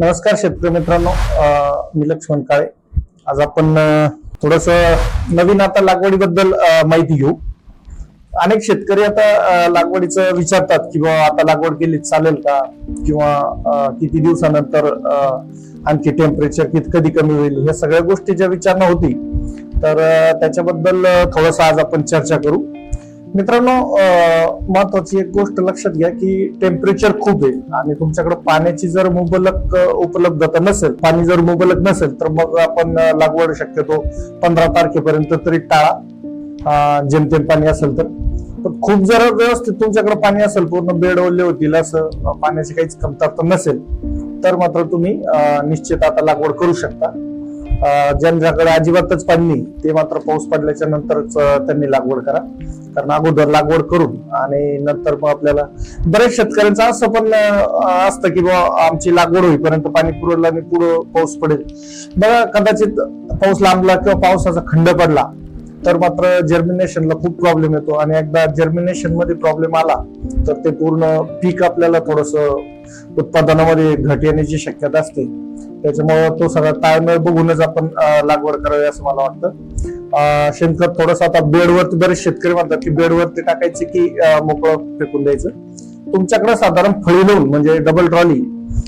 नमस्कार शेतकरी मित्रांनो. मी लक्ष्मण काळे आज आपण थोडस नवीन आता लागवडीबद्दल माहिती घेऊ. अनेक शेतकरी आता लागवडीचं विचारतात की बाबा आता लागवड केली चालेल का? किंवा किती दिवसानंतर आणखी टेम्परेचर किती कधी कमी होईल? या सगळ्या गोष्टी ज्या विचारणा होती. तर त्याच्याबद्दल थोडस आज आपण चर्चा करू. मित्रांनो महत्वाची एक गोष्ट लक्षात घ्या की टेम्परेचर खूप आहे. आणि तुमच्याकडे पाण्याची जर मुबलक उपलब्धता नसेल पाणी जर मुबलक नसेल तर मग आपण लागवड शक्यतो पंधरा तारखेपर्यंत तरी टाळा. जेमतेम पाणी असेल तर. खूप जर व्यवस्थित तुमच्याकडे पाणी असेल पूर्ण बेड ओले होतील असं पाण्याची काहीच कमतरता नसेल तर मात्र तुम्ही निश्चित आता लागवड करू शकता. ज्यांच्याकडे अजिबातच पाणी ते मात्र पाऊस पडल्याच्या नंतरच त्यांनी लागवड करा. कारण अगोदर लागवड करून आणि नंतर मग आपल्याला बरेच शेतकऱ्यांचं असं पण असतं की बा आमची लागवड होईपर्यंत पाणी पुरवलं आणि पुढं पाऊस पडेल. बघा कदाचित पाऊस लांबला किंवा पावसाचा खंड पडला तर मात्र जर्मिनेशनला खूप प्रॉब्लेम येतो. आणि एकदा जर्मिनेशनमध्ये प्रॉब्लेम आला तर ते पूर्ण पीक आपल्याला थोडस उत्पादनामध्ये घट येण्याची शक्यता असते. त्याच्यामुळं तो सगळा ताळमेळ बघूनच आपण लागवड करावी असं मला वाटतं. शेणखत थोडस आता बेडवरती बरेच शेतकरी म्हणतात की बेडवरती टाकायचे की मोकळं फेकून द्यायचं. तुमच्याकडे साधारण फळी लावून म्हणजे डबल ट्रॉली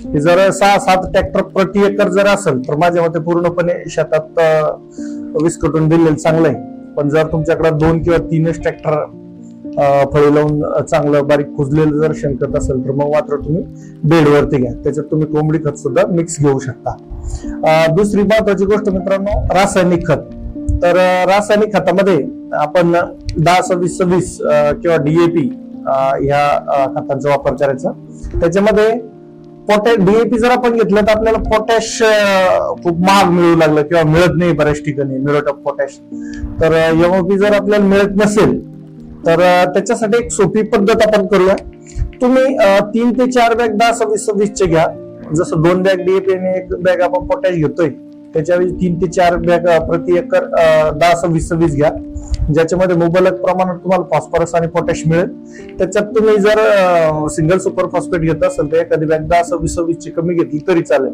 हे जर सहा सात ट्रॅक्टर प्रति एकर जर असेल तर माझ्या मते पूर्णपणे शेतात विस्कटून दिलेलं चांगलं आहे. पण जर तुमच्याकडे दोन किंवा तीनच ट्रॅक्टर फळी लावून चांगलं बारीक कुजलेलं जर शेणखत असेल तर मग मात्र तुम्ही बेडवरती घ्या. त्याच्यात तुम्ही कोंबडी खत सुद्धा मिक्स घेऊ शकता. दुसरी महत्वाची गोष्ट मित्रांनो रासायनिक खत. तर रासायनिक खतामध्ये आपण दहा सव्वीस सव्वीस किंवा डीएपी ह्या खतांचा वापर करायचा. त्याच्यामध्ये पोटॅश डीएपी जर आपण घेतलं तर आपल्याला पोटॅश खूप महाग मिळू लागलं किंवा मिळत नाही बऱ्याच ठिकाणी मिळत पोटॅश. तर एमओपी जर आपल्याला मिळत नसेल तर त्याच्यासाठी एक सोपी पद्धत आपण करूया. तुम्ही तीन ते चार बॅग दहा सव्वीस सव्वीसचे घ्या. जसं दोन बॅग डीएपी आणि एक बॅग आपण पोटॅश घेतोय त्याच्यावेळी तीन ते चार बॅग प्रति एकर दहा सव्वीस सव्वीस घ्या. ज्याच्यामध्ये मुबलक प्रमाणात तुम्हाला फॉस्फरस आणि पोटॅश मिळेल. त्याच्यात तुम्ही जर सिंगल सुपर फॉस्फेट घेत असेल तर एखादी बॅग दहा सव्वीस सव्वीसची कमी घेतली तरी चालेल.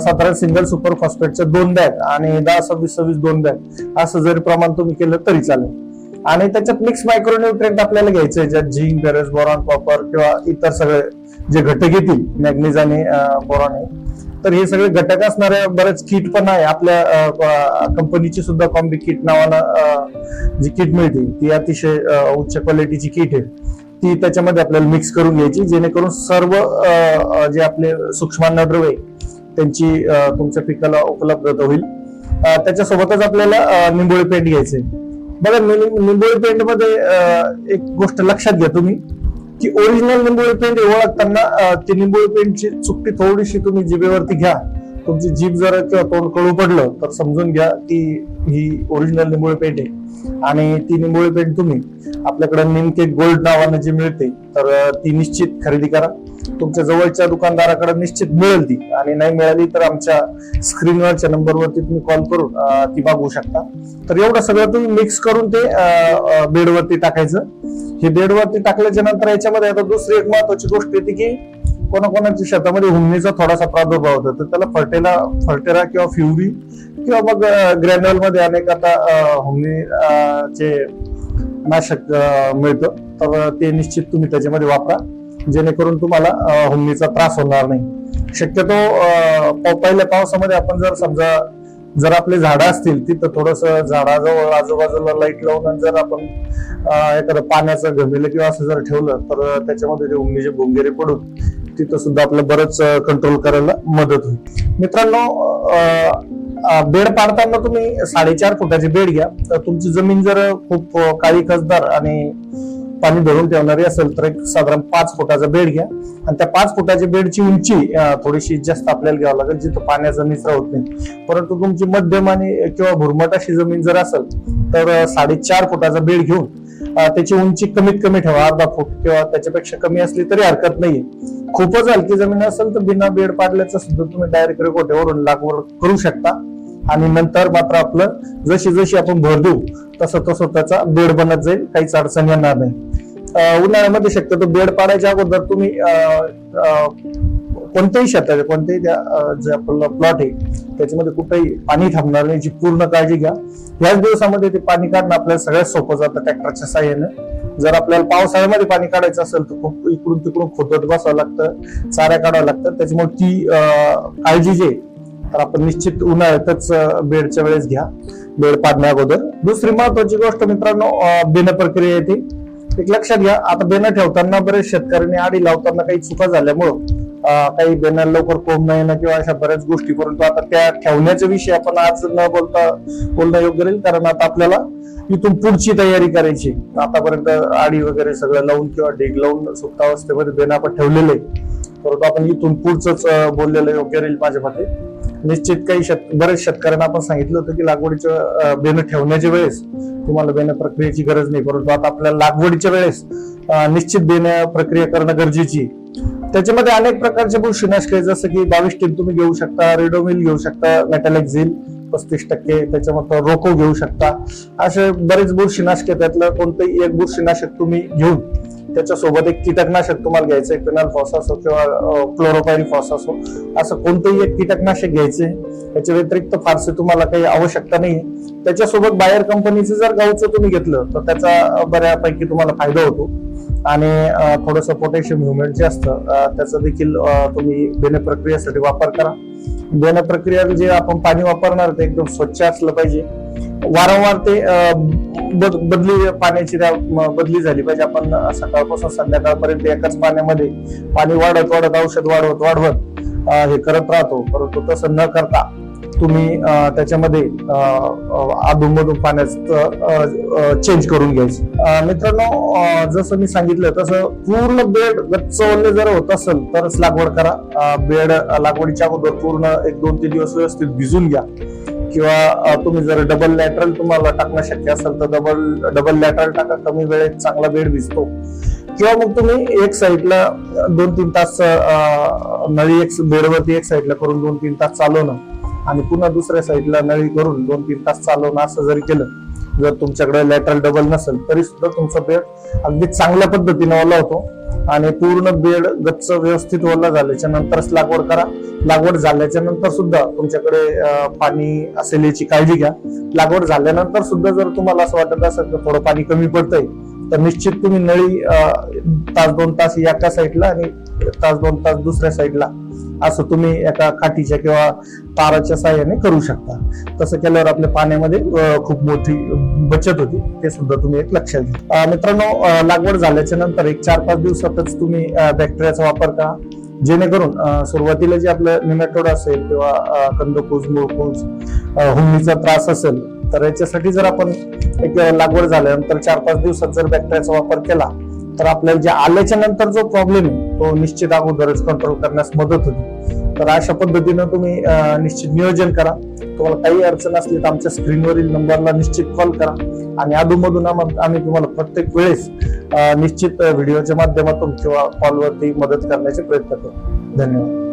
साधारण सिंगल सुपर फॉस्फेटच्या दोन बॅग आणि दहा सव्वीस सव्वीस दोन बॅग असं जरी प्रमाण तुम्ही केलं तरी चालेल. आणि त्याच्यात मिक्स मायक्रोन्युट्रेंट आपल्याला घ्यायचंय ज्यात झिंक गरज बोरॉन कॉपर किंवा इतर सगळे जे घटक येतील मॅग्नेज आणि बोरॉन आहे तर हे सगळे घटक असणारे बरेच किट पण आहे. आपल्या कंपनीची सुद्धा कॉम्बी किट नावानं जी किट मिळते ती अतिशय उच्च क्वालिटीची किट आहे. ती त्याच्यामध्ये आपल्याला मिक्स करून घ्यायची जेणेकरून सर्व जे आपले सूक्ष्मान्नद्रव्य आहे त्यांची तुमच्या पिकाला उपलब्धता होईल. त्याच्यासोबतच आपल्याला निंबोळी पेंट घ्यायचे बघा निंबोळी पेंटमध्ये एक गोष्ट लक्षात घ्या तुम्ही की ओरिजिनल निंबोळी पेंट ओळखताना अं, ती निंबोळी पेंटची चुकटी थोडीशी तुम्ही जिभेवरती घ्या. तुमची जीभ जर किंवा तोंड कळू पडलं तर समजून घ्या की ही ओरिजिनल निंबोळी पेंट आहे. आणि ती निंबोळी पेंट तुम्ही आपल्याकडे नेमके गोल्ड नावानं जी मिळते तर ती निश्चित खरेदी करा. तुमच्या जवळच्या दुकानदाराकडे निश्चित मिळेल ती. आणि नाही मिळाली तर आमच्या स्क्रीनवरच्या नंबरवरती तुम्ही कॉल करून ती मागवू शकता. तर एवढं सगळं तुम्ही मिक्स करून ते बेडवरती टाकायचं. हे बेडवरती टाकल्याच्या नंतर याच्यामध्ये आता दुसरी एक महत्वाची गोष्ट येते की कोणाकोणाच्या शेतामध्ये हुमणीचा थोडासा प्रादुर्भाव होतो. तर त्याला फर्टेला फर्टेरा किंवा फ्युरी किंवा मग ग्रॅन्युअलमध्ये अनेक आता हुमणी चे नाशक मिळतं. तर ते निश्चित तुम्ही त्याच्यामध्ये वापरा. जेणेकरून तुम्हाला हुंडीचा हुमणीचा त्रास होणार नाही. शक्यतो पाव- पहिल्या पावसामध्ये आपण जर समजा जर आपले झाडं असतील तिथं थोडस झाडाजवळ आजूबाजूला लाइट लावून जर आपण एखादं पाण्याचं गमेलं किंवा असं जर ठेवलं तर त्याच्यामध्ये ते उंगीचे भोंगेरे पडून तिथं सुद्धा आपलं बरंच कंट्रोल करायला मदत होईल. मित्रांनो बेड पाडताना तुम्ही साडेचार फुटाची बेड घ्या. तर तुमची जमीन जर खूप काळी कसदार आणि पाणी धरून ठेवणारी असेल तर एक साधारण पाच फुटाचा बेड घ्या. आणि त्या पाच फुटाच्या बेडची उंची थोडीशी जास्त आपल्याला घ्यावं लागेल जिथं पाण्याचा निचरा होत नाही. परंतु तुमची मध्यम आणि किंवा भुरमट अशी जमीन जर असेल तर साडेचार फुटाचा बेड घेऊन त्याची उंची कमीत कमी ठेवा अर्धा फूट किंवा त्याच्यापेक्षा कमी असली तरी हरकत नाहीये. खूपच हलकी जमीन असेल तर बिना बेड पाडल्याचं सुद्धा तुम्ही डायरेक्ट रेकोट्यावरून लागवड करू शकता. आणि नंतर मात्र आपलं जशी जशी आपण भर देऊ तसं तसं त्याचा बेड बनत जाईल काहीच अडचण येणार नाही. उन्हाळ्यामध्ये शक्यतो बेड पाडायच्या अगोदर तुम्ही कोणत्याही शेतात कोणत्याही त्या जे आपलं प्लॉट आहे त्याच्यामध्ये कुठेही पाणी थांबणार नाही याची पूर्ण काळजी घ्या. याच दिवसामध्ये ते पाणी काढणं आपल्याला सगळ्यात सोपं जातं ट्रॅक्टरच्या साह्यानं. जर आपल्याला पावसाळ्यामध्ये पाणी काढायचं असेल तर खूप इकडून तिकडून खोदत बसावं लागतं चाऱ्या काढावं लागतं त्याच्यामुळे ती काळजी जी आहे, तर आपण निश्चित उन्हाळ्यातच बेडच्या वेळेस घ्या. बेड पाडण्या अगोदर. दुसरी महत्वाची गोष्ट मित्रांनो बिन बेन प्रक्रिया येते. एक लक्षात घ्या. आता बेनं ठेवताना बरेच शेतकऱ्यांनी आडी लावताना काही चुका झाल्यामुळं काही बेनं लवकर कोंब नाही येणं किंवा अशा बऱ्याच गोष्टी परंतु आता त्या ठेवण्याचा विषय आपण आज न बोलता बोलणं योग्य राहील. कारण आता आपल्याला इथून पुढची तयारी करायची. आतापर्यंत आडी वगैरे सगळं लावून किंवा ढीग लावून सुप्तावस्थेमध्ये बेन आपण ठेवलेलं आहे. परंतु आपण इथून पुढचंच बोललेलं योग्य राहील माझ्या मते. निश्चित काही शेत बरेच शेतकऱ्यांना आपण सांगितलं होतं की लागवडीच्या बेनं ठेवण्याच्या वेळेस तुम्हाला बेन प्रक्रियेची गरज नाही. परंतु आता आपल्याला लागवडीच्या वेळेस निश्चित बेन प्रक्रिया करणं गरजेची त्याच्यामध्ये अनेक प्रकारचे बुरशीनाशक आहे जसं की बावीस टीम तुम्ही घेऊ शकता रेडोमिल घेऊ शकता मेटॅलेक्झिल पस्तीस टक्के त्याच्यामध्ये रोको घेऊ शकता. असे बरेच बुरशीनाशक त्यातलं कोणतंही एक बुरशीनाशक तुम्ही घेऊन त्याच्यासोबत एक कीटकनाशक तुम्हाला घ्यायचं आहे फिनॉल फॉस असो किंवा क्लोरोपाईल फॉस असो असं कोणतंही एक कीटकनाशक घ्यायचे त्याच्या व्यतिरिक्त फारसे तुम्हाला काही आवश्यकता नाही. त्याच्यासोबत बाहेर कंपनीचं जर गावचं तुम्ही घेतलं तर त्याचा बऱ्यापैकी तुम्हाला फायदा होतो. आणि थोडंसं पोटॅशियम ह्युमेट जे असतं त्याचं त्याचा देखील तुम्ही बेने प्रक्रियेसाठी वापर करा. बेने प्रक्रिया जे आपण पाणी वापरणार ते एकदम स्वच्छ असलं पाहिजे. वारंवार ते बद- बदली पाण्याची त्या बदली झाली. पाहिजे आपण सकाळपासून संध्याकाळपर्यंत एकाच पाण्यामध्ये पाणी वाढत वाढत औषध वाढवत वाढवत हे करत राहतो. परंतु तसं न करता तुम्ही त्याच्यामध्ये अधूनमधून पाण्याचं चेंज करून घ्यायचं. मित्रांनो जसं मी सांगितलं तसं पूर्ण बेड गच्चवले जर होत असेल तरच लागवड करा. बेड लागवडीच्या अगोदर पूर्ण एक दोन तीन दिवस व्यवस्थित भिजून घ्या. किंवा तुम्ही जर डबल लॅटरल तुम्हाला टाकणं शक्य असेल तर डबल डबल लॅटरल टाका. कमी वेळेत चांगला बेड भिजतो किंवा मग तुम्ही एक साईडला दोन तीन तास नळी एक बेडवरती एक साईडला करून दोन तीन तास चालवणं आणि पुन्हा दुसऱ्या साईडला नळी करून दोन तीन तास चालवणं असं जरी केलं जर तुमच्याकडे लॅटरल डबल नसेल तरी सुद्धा तुमचा बेड अगदी चांगल्या पद्धतीने ओला होतो आणि पूर्ण बेड गच्च व्यवस्थित ओला झाल्याच्या नंतरच लागवड करा. लागवड झाल्याच्यानंतर सुद्धा तुमच्याकडे पाणी असेल याची काळजी घ्या. लागवड झाल्यानंतर सुद्धा जर तुम्हाला असं वाटत असेल तर थोडं पाणी कमी पडतंय तर निश्चित तुम्ही नळी तास दोन तास एका साईडला आणि तास दोन तास दुसऱ्या साईडला असं तुम्ही एका काठीच्या किंवा ताराच्या साह्याने करू शकता. तसं केल्यावर आपल्या पाण्यामध्ये खूप मोठी बचत होती. ते सुद्धा तुम्ही एक लक्षात घ्या. मित्रांनो लागवड झाल्याच्यानंतर एक चार पाच दिवसातच तुम्ही बॅक्टेरियाचा वापर करा. जेणेकरून सुरुवातीला जे आपलं निमॅटोड असेल किंवा कंदकुज मुळकुज हुंडीचा त्रास असेल तर याच्यासाठी जर आपण एक लागवड झाल्यानंतर चार पाच दिवसात जर बॅक्टेरियाचा वापर केला तर आपल्याला जे आल्याच्यानंतर जो प्रॉब्लेम आहे तो निश्चित अगोदरच कंट्रोल करण्यास मदत होईल. तर अशा पद्धतीनं तुम्ही निश्चित नियोजन करा. तुम्हाला काही अडचण असली तर आमच्या स्क्रीनवरील नंबरला निश्चित कॉल करा. आणि अधूनमधून आम्ही तुम्हाला प्रत्येक वेळेस निश्चित व्हिडिओच्या माध्यमातून किंवा कॉलवरती मदत करण्याचे प्रयत्न करू धन्यवाद.